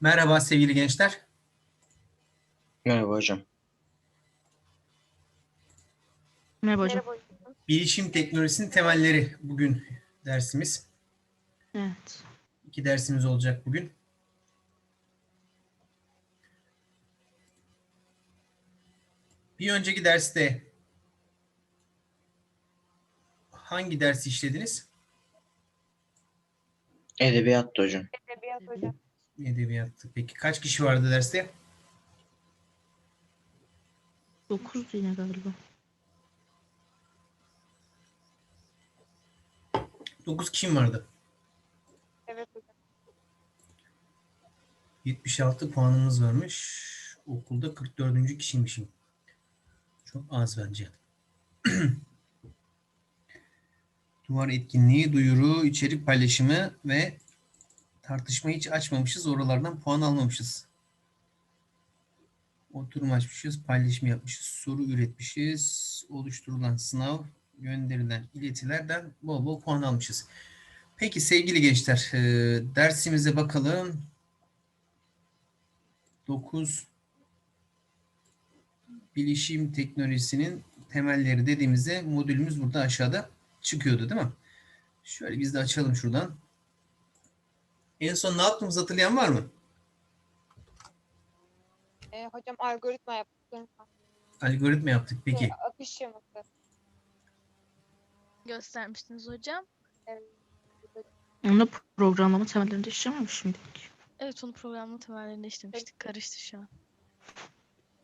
Merhaba sevgili gençler. Merhaba hocam. Merhaba hocam. Bilişim teknolojisinin temelleri bugün dersimiz. Evet. İki dersimiz olacak bugün. Bir önceki derste hangi dersi işlediniz? Edebiyattı hocam. Edebiyat hocam. Edebiyattı. Peki kaç kişi vardı derste? 9 yine galiba. 9 kişi mi vardı? Evet hocam. 76 puanımız varmış. Okulda 44. kişiymişim. Çok az bence. Duvar etkinliği, duyuru, içerik paylaşımı ve tartışma hiç açmamışız. Oralardan puan almamışız. Oturum açmışız, paylaşım yapmışız, soru üretmişiz, oluşturulan sınav, gönderilen iletilerden bol bol puan almışız. Peki sevgili gençler, e, dersimize bakalım. 9 bilişim teknolojisinin temelleri dediğimizde modülümüz burada aşağıda çıkıyordu değil mi? Şöyle biz de açalım şuradan. En son ne yaptığımızı hatırlayan var mı? Ee, hocam algoritma yaptık. Algoritma yaptık peki. Şey, akış şeması. göstermiştiniz hocam. Evet. Onu programlama temellerinde işlememiş miydik? Evet onu programlama temellerinde işlemiştik. Karıştı şu an.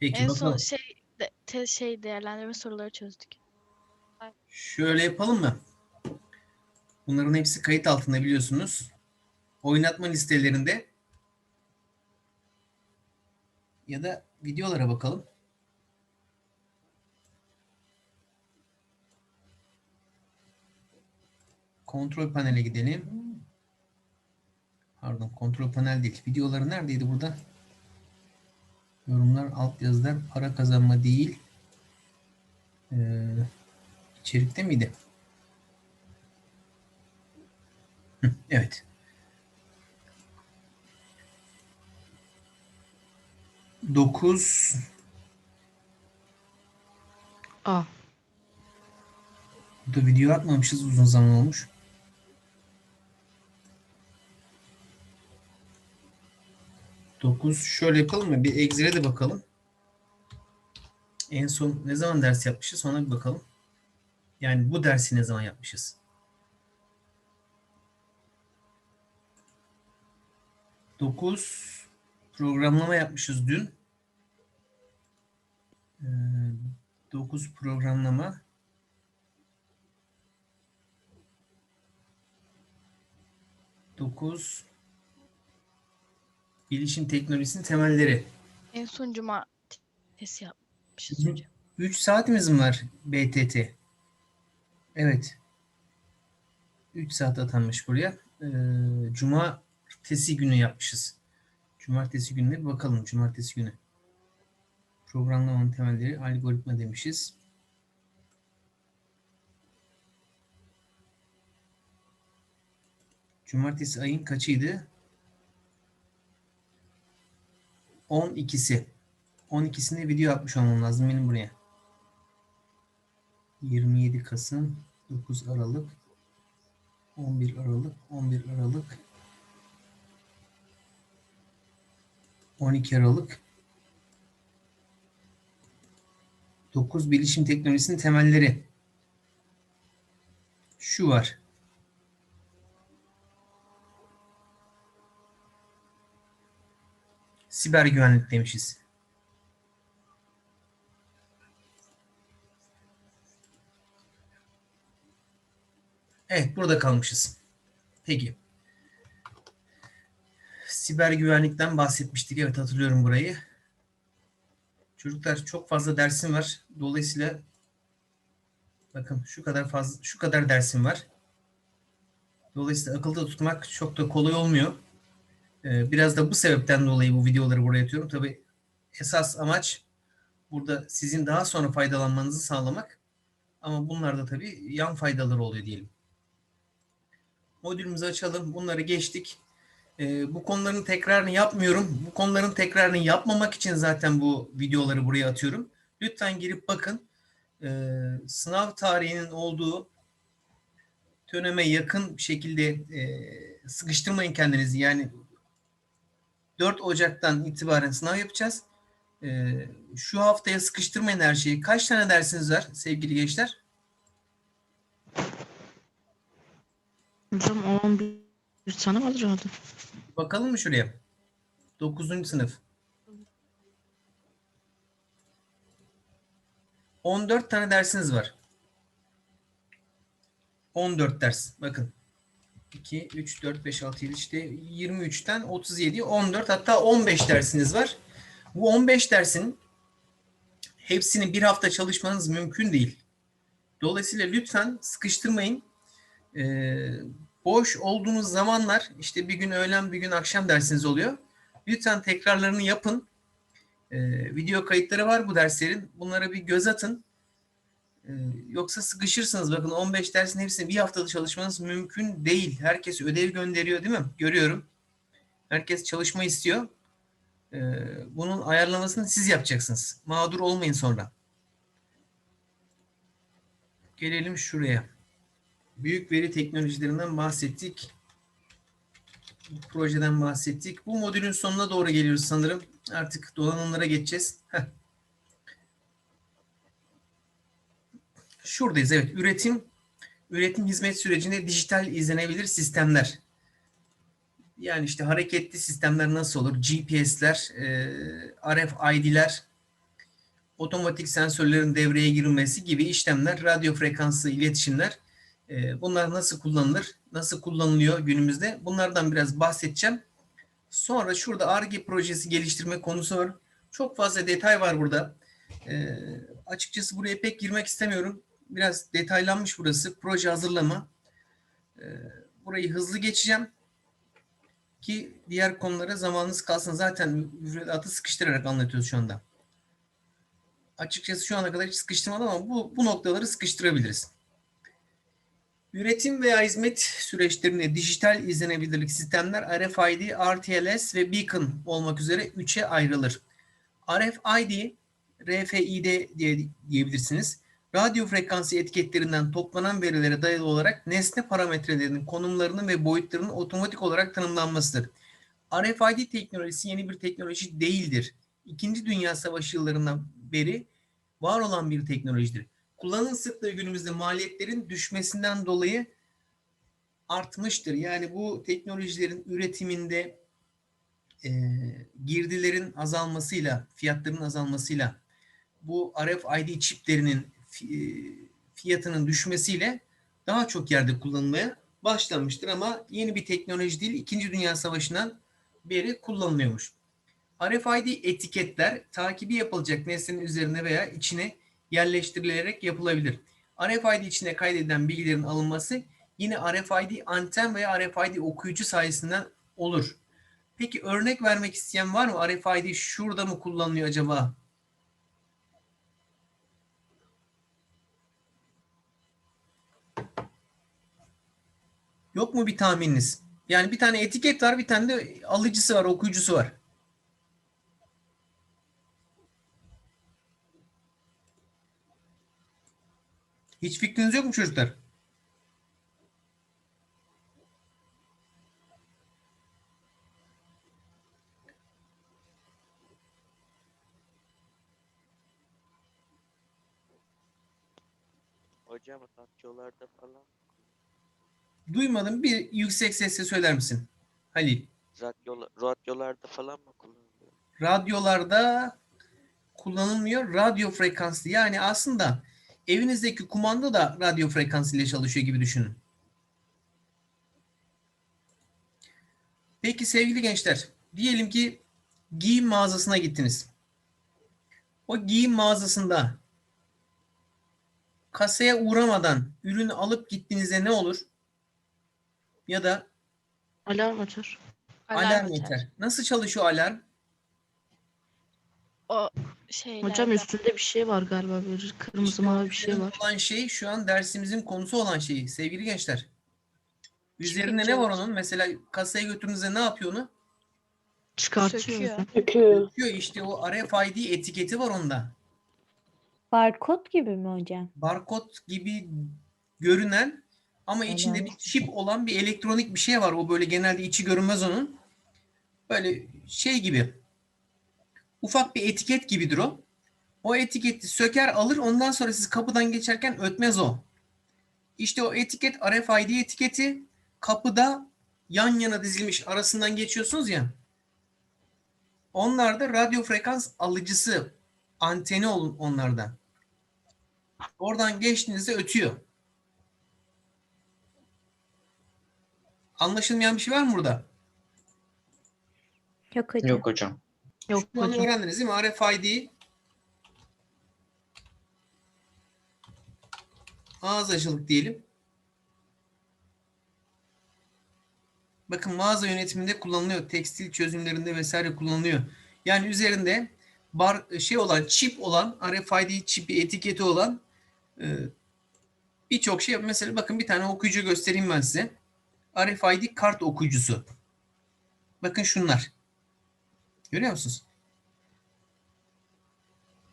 Peki en bakalım. son şey de, te- şey değerlendirme soruları çözdük. Şöyle yapalım mı? Bunların hepsi kayıt altında biliyorsunuz. Oynatma listelerinde ya da videolara bakalım. Kontrol panele gidelim. Pardon, kontrol panel değil. Videoları neredeydi burada? Yorumlar, altyazılar, para kazanma değil. Ee, içerikte miydi? Hı, evet. Dokuz A. Burada video atmamışız uzun zaman olmuş. Dokuz şöyle yapalım mı? Bir Excel'e de bakalım. En son ne zaman ders yapmışız ona bir bakalım. Yani bu dersi ne zaman yapmışız? Dokuz programlama yapmışız dün. Ee, Dokuz programlama. Dokuz bilişim teknolojisinin temelleri. En son cumartesi yapmışız Hı. hocam. 3 saatimiz mi var BTT? Evet. 3 saat atanmış buraya. Ee, cumartesi günü yapmışız. Cumartesi gününe bir bakalım. Cumartesi günü. Programlamanın temelleri algoritma demişiz. Cumartesi ayın kaçıydı? 12'si. 12'sinde video atmış olmam lazım benim buraya. 27 Kasım, 9 Aralık, 11 Aralık, 11 Aralık, 12 Aralık, 9 Bilişim Teknolojisinin temelleri. Şu var. Siber güvenlik demişiz. Evet, burada kalmışız. Peki. Siber güvenlikten bahsetmiştik. Evet, hatırlıyorum burayı. Çocuklar çok fazla dersim var. Dolayısıyla bakın şu kadar fazla şu kadar dersim var. Dolayısıyla akılda tutmak çok da kolay olmuyor. Ee, Biraz da bu sebepten dolayı bu videoları buraya atıyorum. Tabii esas amaç burada sizin daha sonra faydalanmanızı sağlamak. Ama bunlar da tabii yan faydaları oluyor diyelim. Modülümüzü açalım. Bunları geçtik. Ee, bu konuların tekrarını yapmıyorum. Bu konuların tekrarını yapmamak için zaten bu videoları buraya atıyorum. Lütfen girip bakın. Ee, sınav tarihinin olduğu döneme yakın şekilde e, sıkıştırmayın kendinizi. Yani 4 Ocak'tan itibaren sınav yapacağız. Ee, şu haftaya sıkıştırmayın her şeyi. Kaç tane dersiniz var sevgili gençler? Hocam 11 tane var herhalde. Bakalım mı şuraya? 9. sınıf. 14 tane dersiniz var. 14 ders. Bakın. 2, 3, 4, 5, 6, 7 işte 23'ten 37, 14 hatta 15 dersiniz var. Bu 15 dersin hepsini bir hafta çalışmanız mümkün değil. Dolayısıyla lütfen sıkıştırmayın. Ee, boş olduğunuz zamanlar işte bir gün öğlen bir gün akşam dersiniz oluyor. Lütfen tekrarlarını yapın. Ee, video kayıtları var bu derslerin. Bunlara bir göz atın. Ee, yoksa sıkışırsınız. Bakın 15 dersin hepsini bir haftada çalışmanız mümkün değil. Herkes ödev gönderiyor değil mi? Görüyorum. Herkes çalışma istiyor. Ee, bunun ayarlamasını siz yapacaksınız. Mağdur olmayın sonra. Gelelim şuraya büyük veri teknolojilerinden bahsettik. Bu projeden bahsettik. Bu modülün sonuna doğru geliyoruz sanırım. Artık donanımlara geçeceğiz. Şuradayız evet. Üretim üretim hizmet sürecinde dijital izlenebilir sistemler. Yani işte hareketli sistemler nasıl olur? GPS'ler, e, RFID'ler, otomatik sensörlerin devreye girmesi gibi işlemler, radyo frekanslı iletişimler e, Bunlar nasıl kullanılır? Nasıl kullanılıyor günümüzde? Bunlardan biraz bahsedeceğim. Sonra şurada ARGE projesi geliştirme konusu var. Çok fazla detay var burada. E, açıkçası buraya pek girmek istemiyorum. Biraz detaylanmış burası. Proje hazırlama. E, burayı hızlı geçeceğim. Ki diğer konulara zamanınız kalsın. Zaten müfredatı sıkıştırarak anlatıyoruz şu anda. Açıkçası şu ana kadar hiç sıkıştırmadım ama bu, bu noktaları sıkıştırabiliriz. Üretim veya hizmet süreçlerinde dijital izlenebilirlik sistemler RFID, RTLS ve Beacon olmak üzere üçe ayrılır. RFID, RFID diye diyebilirsiniz. Radyo frekansı etiketlerinden toplanan verilere dayalı olarak nesne parametrelerinin konumlarının ve boyutlarının otomatik olarak tanımlanmasıdır. RFID teknolojisi yeni bir teknoloji değildir. İkinci Dünya Savaşı yıllarından beri var olan bir teknolojidir kullanım sıklığı günümüzde maliyetlerin düşmesinden dolayı artmıştır. Yani bu teknolojilerin üretiminde e, girdilerin azalmasıyla, fiyatların azalmasıyla bu RFID çiplerinin fiyatının düşmesiyle daha çok yerde kullanılmaya başlamıştır ama yeni bir teknoloji değil. İkinci Dünya Savaşı'ndan beri kullanılıyormuş. RFID etiketler takibi yapılacak nesnenin üzerine veya içine yerleştirilerek yapılabilir. RFID içine kaydedilen bilgilerin alınması yine RFID anten veya RFID okuyucu sayesinden olur. Peki örnek vermek isteyen var mı? RFID şurada mı kullanılıyor acaba? Yok mu bir tahmininiz? Yani bir tane etiket var, bir tane de alıcısı var, okuyucusu var. Hiç fikriniz yok mu çocuklar? Hocam radyolarda falan Duymadım. Bir yüksek sesle söyler misin? Halil. radyola, radyolarda falan mı kullanılıyor? Radyolarda kullanılmıyor. Radyo frekanslı. Yani aslında evinizdeki kumanda da radyo frekansı ile çalışıyor gibi düşünün. Peki sevgili gençler, diyelim ki giyim mağazasına gittiniz. O giyim mağazasında kasaya uğramadan ürünü alıp gittiğinizde ne olur? Ya da Alarm açar. alarm öter. öter. Nasıl çalışıyor alarm? O şeylerde. Hocam üstünde bir şey var galiba böyle kırmızı İşte mavi bir şey var. olan şey şu an dersimizin konusu olan şey sevgili gençler. Üzerinde ne var onun? Mesela kasaya götürdüğünüzde ne yapıyor onu? Çıkartıyor. Söküyor. işte o RFID etiketi var onda. Barkod gibi mi hocam? Barkod gibi görünen ama içinde Evet. bir çip olan bir elektronik bir şey var. O böyle genelde içi görünmez onun. Böyle şey gibi. Ufak bir etiket gibidir o. O etiketi söker alır ondan sonra siz kapıdan geçerken ötmez o. İşte o etiket RFID etiketi kapıda yan yana dizilmiş arasından geçiyorsunuz ya. Onlar da radyo frekans alıcısı anteni olun onlardan. Oradan geçtiğinizde ötüyor. Anlaşılmayan bir şey var mı burada? Yok hocam. Yok hocam. Yok Şu hocam. öğrendiniz değil mi? RFID mağazacılık diyelim. Bakın mağaza yönetiminde kullanılıyor. Tekstil çözümlerinde vesaire kullanılıyor. Yani üzerinde bar şey olan çip olan RFID çipi etiketi olan e, birçok şey. Mesela bakın bir tane okuyucu göstereyim ben size. RFID kart okuyucusu. Bakın şunlar. Görüyor musunuz?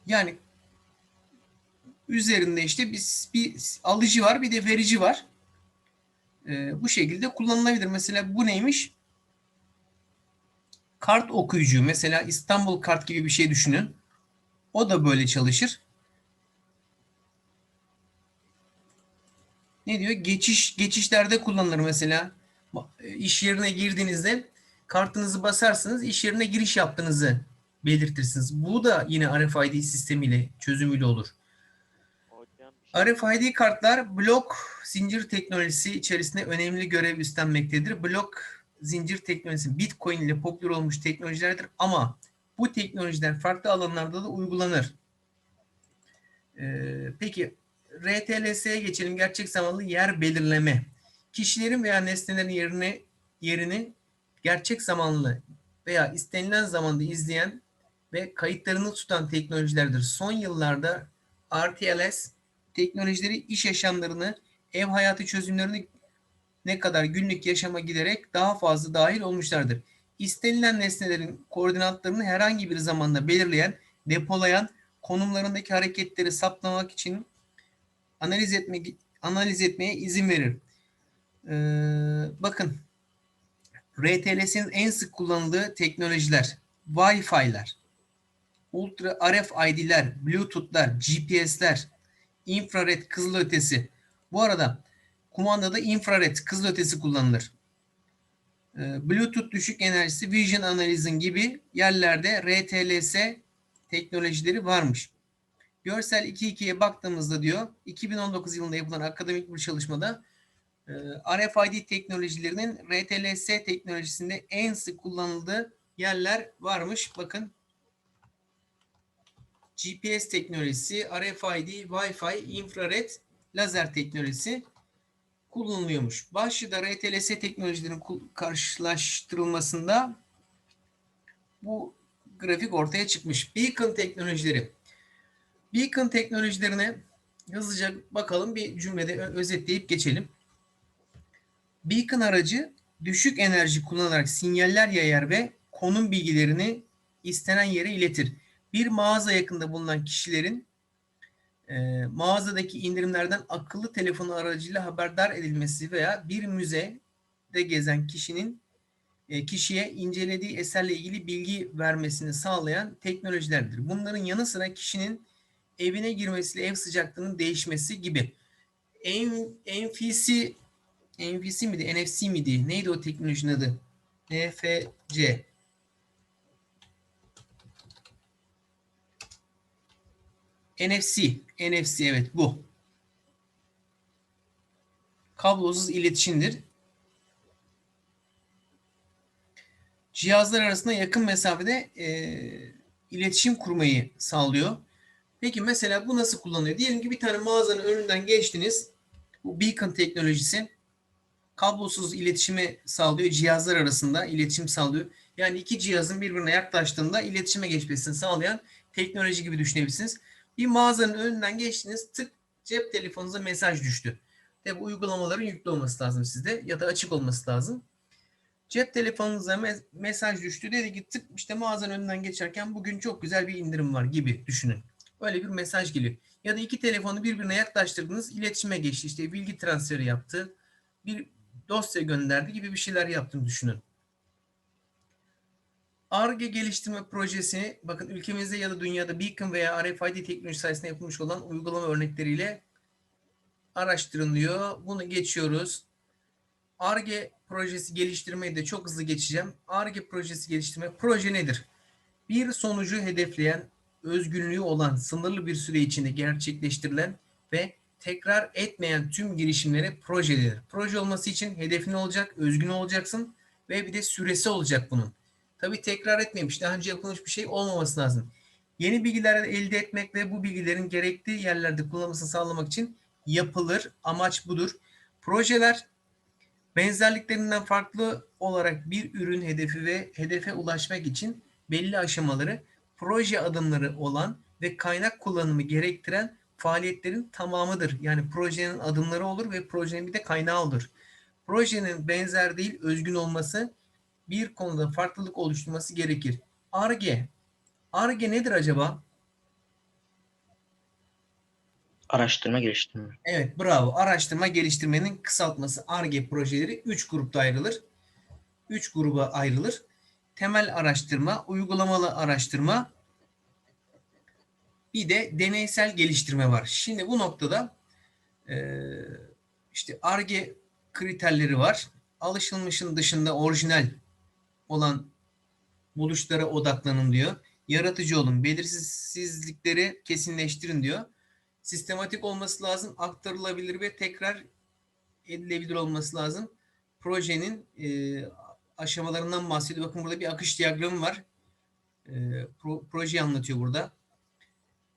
Yani üzerinde işte bir, bir alıcı var bir de verici var. Ee, bu şekilde kullanılabilir. Mesela bu neymiş? Kart okuyucu. Mesela İstanbul kart gibi bir şey düşünün. O da böyle çalışır. Ne diyor? Geçiş geçişlerde kullanılır mesela. İş yerine girdiğinizde kartınızı basarsınız, iş yerine giriş yaptığınızı belirtirsiniz. Bu da yine RFID sistemiyle çözümüyle olur. Bir şey RFID kartlar blok zincir teknolojisi içerisinde önemli görev üstlenmektedir. Blok zincir teknolojisi Bitcoin ile popüler olmuş teknolojilerdir ama bu teknolojiler farklı alanlarda da uygulanır. Ee, peki RTLS'ye geçelim. Gerçek zamanlı yer belirleme. Kişilerin veya nesnelerin yerine yerini gerçek zamanlı veya istenilen zamanda izleyen ve kayıtlarını tutan teknolojilerdir. Son yıllarda RTLS teknolojileri iş yaşamlarını, ev hayatı çözümlerini ne kadar günlük yaşama giderek daha fazla dahil olmuşlardır. İstenilen nesnelerin koordinatlarını herhangi bir zamanda belirleyen, depolayan, konumlarındaki hareketleri saptamak için analiz etmek analiz etmeye izin verir. Ee, bakın RTLS'in en sık kullanıldığı teknolojiler Wi-Fi'ler, Ultra RFID'ler, Bluetooth'lar, GPS'ler, infrared kızılötesi. Bu arada kumandada infrared kızılötesi kullanılır. Ee, Bluetooth düşük enerjisi, vision analizin gibi yerlerde RTLS teknolojileri varmış. Görsel 2.2'ye baktığımızda diyor 2019 yılında yapılan akademik bir çalışmada RFID teknolojilerinin RTLS teknolojisinde en sık kullanıldığı yerler varmış. Bakın GPS teknolojisi, RFID, Wi-Fi, infrared, lazer teknolojisi kullanılıyormuş. Başlıda RTLS teknolojilerin karşılaştırılmasında bu grafik ortaya çıkmış. Beacon teknolojileri. Beacon teknolojilerine hızlıca bakalım bir cümlede özetleyip geçelim. Beacon aracı düşük enerji kullanarak sinyaller yayar ve konum bilgilerini istenen yere iletir. Bir mağaza yakında bulunan kişilerin e, mağazadaki indirimlerden akıllı telefonu aracıyla haberdar edilmesi veya bir müzede gezen kişinin e, kişiye incelediği eserle ilgili bilgi vermesini sağlayan teknolojilerdir. Bunların yanı sıra kişinin evine girmesiyle ev sıcaklığının değişmesi gibi. En, NFC NFC miydi? NFC miydi? Neydi o teknolojinin adı? NFC. NFC. NFC evet bu. Kablosuz iletişimdir. Cihazlar arasında yakın mesafede e, iletişim kurmayı sağlıyor. Peki mesela bu nasıl kullanılıyor? Diyelim ki bir tane mağazanın önünden geçtiniz. Bu beacon teknolojisi kablosuz iletişimi sağlıyor. Cihazlar arasında iletişim sağlıyor. Yani iki cihazın birbirine yaklaştığında iletişime geçmesini sağlayan teknoloji gibi düşünebilirsiniz. Bir mağazanın önünden geçtiniz tık cep telefonunuza mesaj düştü. Tabi uygulamaların yüklü olması lazım sizde ya da açık olması lazım. Cep telefonunuza me- mesaj düştü. Dedi ki tık işte mağazanın önünden geçerken bugün çok güzel bir indirim var gibi düşünün. Öyle bir mesaj geliyor. Ya da iki telefonu birbirine yaklaştırdınız, iletişime geçti. İşte bilgi transferi yaptı, bir dosya gönderdi gibi bir şeyler yaptığını düşünün. ARGE geliştirme projesi, bakın ülkemizde ya da dünyada Beacon veya RFID teknoloji sayesinde yapılmış olan uygulama örnekleriyle araştırılıyor. Bunu geçiyoruz. ARGE projesi geliştirmeyi de çok hızlı geçeceğim. ARGE projesi geliştirme, proje nedir? Bir sonucu hedefleyen, özgünlüğü olan, sınırlı bir süre içinde gerçekleştirilen ve tekrar etmeyen tüm girişimlere proje. Proje olması için hedefin olacak, özgün olacaksın ve bir de süresi olacak bunun. Tabii tekrar etmemiş, daha önce yapılmış bir şey olmaması lazım. Yeni bilgiler elde etmek ve bu bilgilerin gerektiği yerlerde kullanılmasını sağlamak için yapılır. Amaç budur. Projeler benzerliklerinden farklı olarak bir ürün hedefi ve hedefe ulaşmak için belli aşamaları, proje adımları olan ve kaynak kullanımı gerektiren faaliyetlerin tamamıdır. Yani projenin adımları olur ve projenin bir de kaynağı olur. Projenin benzer değil, özgün olması, bir konuda farklılık oluşturması gerekir. ARGE. ARGE nedir acaba? Araştırma geliştirme. Evet bravo. Araştırma geliştirmenin kısaltması ARGE projeleri 3 grupta ayrılır. 3 gruba ayrılır. Temel araştırma, uygulamalı araştırma, bir de deneysel geliştirme var. Şimdi bu noktada eee, işte ARGE kriterleri var. Alışılmışın dışında orijinal olan buluşlara odaklanın diyor. Yaratıcı olun, belirsizlikleri kesinleştirin diyor sistematik olması lazım, aktarılabilir ve tekrar edilebilir olması lazım. Projenin e, aşamalarından bahsediyor. Bakın burada bir akış diyagramı var. E, pro, projeyi anlatıyor burada.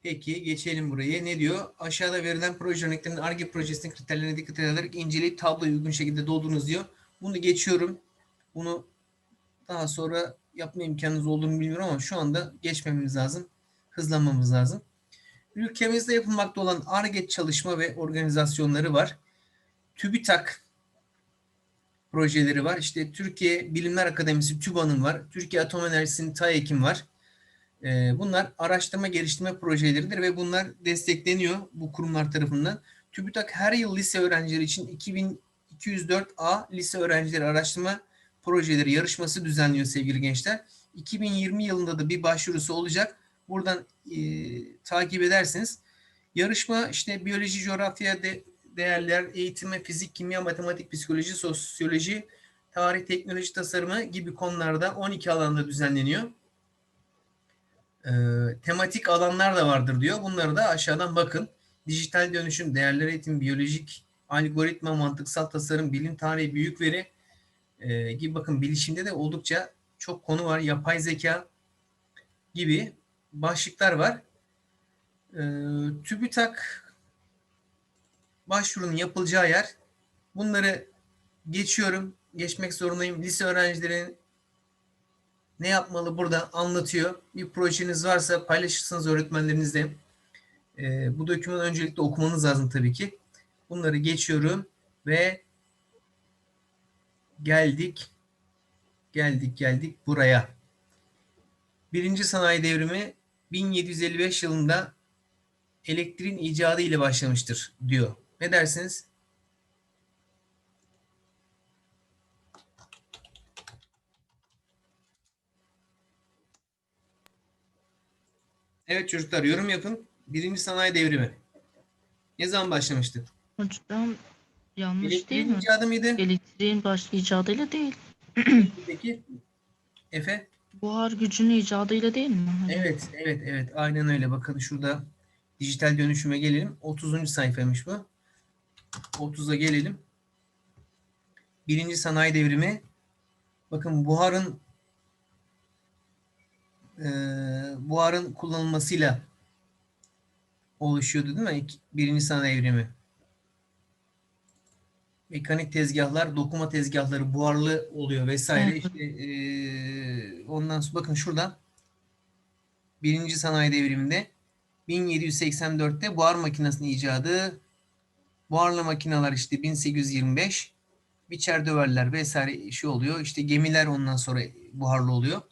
Peki geçelim buraya. Ne diyor? Aşağıda verilen proje örneklerinin ARGE projesinin kriterlerine dikkat ederek inceleyip tabloyu uygun şekilde doldurunuz diyor. Bunu geçiyorum. Bunu daha sonra yapma imkanınız olduğunu bilmiyorum ama şu anda geçmemiz lazım. Hızlanmamız lazım. Ülkemizde yapılmakta olan ARGE çalışma ve organizasyonları var. TÜBİTAK projeleri var. İşte Türkiye Bilimler Akademisi TÜBA'nın var. Türkiye Atom Enerjisi'nin TAEK'in var. Ee, bunlar araştırma geliştirme projeleridir ve bunlar destekleniyor bu kurumlar tarafından. TÜBİTAK her yıl lise öğrencileri için 2204A lise öğrencileri araştırma projeleri yarışması düzenliyor sevgili gençler. 2020 yılında da bir başvurusu olacak. Buradan e, takip edersiniz. Yarışma işte biyoloji, coğrafya, de, değerler, eğitime, fizik, kimya, matematik, psikoloji, sosyoloji, tarih, teknoloji, tasarımı gibi konularda 12 alanda düzenleniyor. E, tematik alanlar da vardır diyor. Bunları da aşağıdan bakın. Dijital dönüşüm, değerler eğitim, biyolojik, algoritma, mantıksal tasarım, bilim tarihi, büyük veri e, gibi bakın bilişimde de oldukça çok konu var. Yapay zeka gibi başlıklar var. E, TÜBİTAK başvurunun yapılacağı yer. Bunları geçiyorum. Geçmek zorundayım. Lise öğrencilerinin ne yapmalı burada anlatıyor. Bir projeniz varsa paylaşırsınız öğretmenlerinizle. E, bu dokümanı öncelikle okumanız lazım tabii ki. Bunları geçiyorum ve geldik. Geldik geldik buraya. Birinci sanayi devrimi 1755 yılında elektriğin icadı ile başlamıştır diyor. Ne dersiniz? Evet çocuklar yorum yapın. Birinci sanayi devrimi. Ne zaman başlamıştı? Hocam yanlış değil Elektriğin mi? icadı mıydı? Elektriğin baş icadıyla değil. Peki. Efe? Buhar gücünün icadıyla değil mi? Evet, evet, evet. Aynen öyle. Bakın şurada dijital dönüşüme gelelim. 30. sayfaymış bu. 30'a gelelim. Birinci sanayi devrimi. Bakın buharın e, buharın kullanılmasıyla oluşuyordu değil mi? Birinci sanayi devrimi. Mekanik tezgahlar, dokuma tezgahları buharlı oluyor vesaire. İşte, e, ondan sonra bakın şurada Birinci sanayi devriminde 1784'te buhar makinesinin icadı buharlı makineler işte 1825, biçer döverler vesaire şey oluyor. İşte gemiler ondan sonra buharlı oluyor.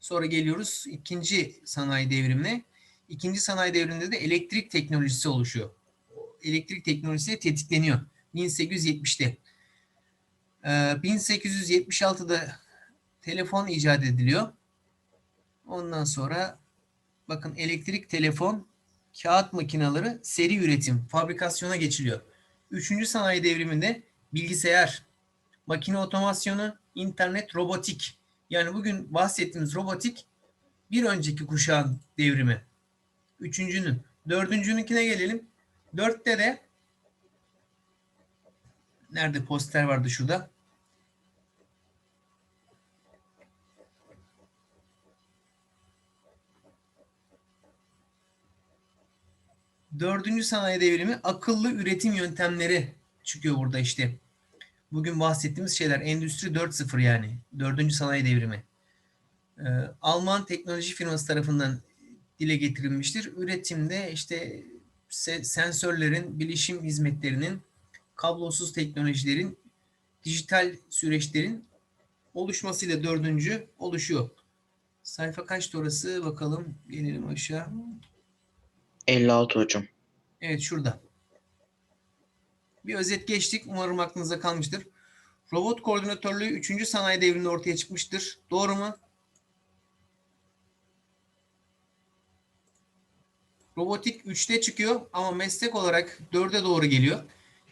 Sonra geliyoruz ikinci sanayi devrimine. İkinci sanayi devriminde de elektrik teknolojisi oluşuyor. Elektrik teknolojisi tetikleniyor 1870'te. Ee, 1876'da telefon icat ediliyor. Ondan sonra bakın elektrik telefon, kağıt makineleri seri üretim, fabrikasyona geçiliyor. Üçüncü sanayi devriminde bilgisayar, makine otomasyonu, internet, robotik. Yani bugün bahsettiğimiz robotik bir önceki kuşağın devrimi. Üçüncünün. Dördüncününkine gelelim. Dörtte de nerede poster vardı şurada? Dördüncü sanayi devrimi akıllı üretim yöntemleri çıkıyor burada işte. Bugün bahsettiğimiz şeyler Endüstri 4.0 yani. Dördüncü sanayi devrimi. Ee, Alman teknoloji firması tarafından dile getirilmiştir. Üretimde işte se- sensörlerin, bilişim hizmetlerinin, kablosuz teknolojilerin, dijital süreçlerin oluşmasıyla dördüncü oluşuyor. Sayfa kaçtı orası? Bakalım. Gelelim aşağı. 56 hocam. Evet şurada. Bir özet geçtik. Umarım aklınıza kalmıştır. Robot koordinatörlüğü 3. sanayi devriminde ortaya çıkmıştır. Doğru mu? Robotik 3'te çıkıyor ama meslek olarak 4'e doğru geliyor.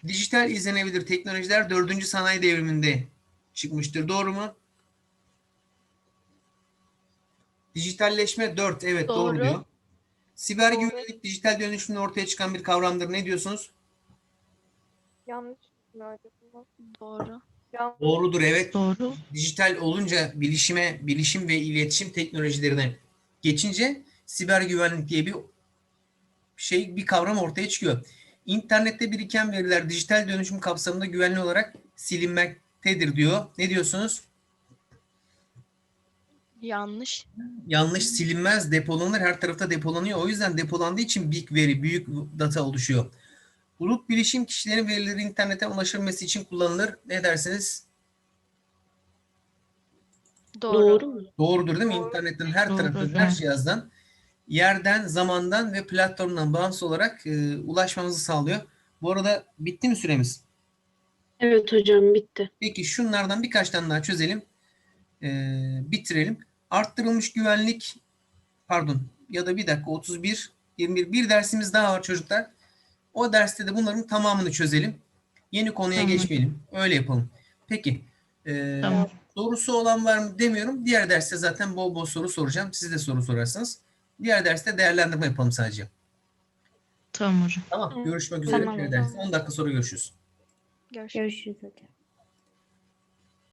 Dijital izlenebilir teknolojiler 4. sanayi devriminde çıkmıştır. Doğru mu? Dijitalleşme 4. Evet doğru, Doğru. diyor. Siber Doğru. güvenlik dijital dönüşümde ortaya çıkan bir kavramdır. Ne diyorsunuz? Yanlış mı acaba? Doğru. Yanlış. Doğrudur evet. Doğru. Dijital olunca bilişime, bilişim ve iletişim teknolojilerine geçince siber güvenlik diye bir şey bir kavram ortaya çıkıyor. İnternette biriken veriler dijital dönüşüm kapsamında güvenli olarak silinmektedir diyor. Ne diyorsunuz? Yanlış. Yanlış silinmez, depolanır, her tarafta depolanıyor. O yüzden depolandığı için big veri, büyük data oluşuyor. Bulut bilişim kişilerin verileri internete ulaşılması için kullanılır. Ne dersiniz? Doğru. Doğrudur değil mi? Doğru. İnternetten her Doğru, taraftan, her cihazdan, yerden, zamandan ve platformdan bağımsız olarak e, ulaşmamızı sağlıyor. Bu arada bitti mi süremiz? Evet hocam bitti. Peki şunlardan birkaç tane daha çözelim. E, bitirelim. Arttırılmış güvenlik pardon ya da bir dakika 31 21 bir dersimiz daha var çocuklar. O derste de bunların tamamını çözelim. Yeni konuya Tamam. geçmeyelim. Öyle yapalım. Peki. e, Tamam. Sorusu olan var mı demiyorum. Diğer derste zaten bol bol soru soracağım. Siz de soru sorarsınız. Diğer derste değerlendirme yapalım sadece. Tamam hocam. Tamam. Görüşmek üzere. Tamam. Diğer derste. 10 dakika sonra görüşürüz. Görüşürüz. Görüşürüz hocam.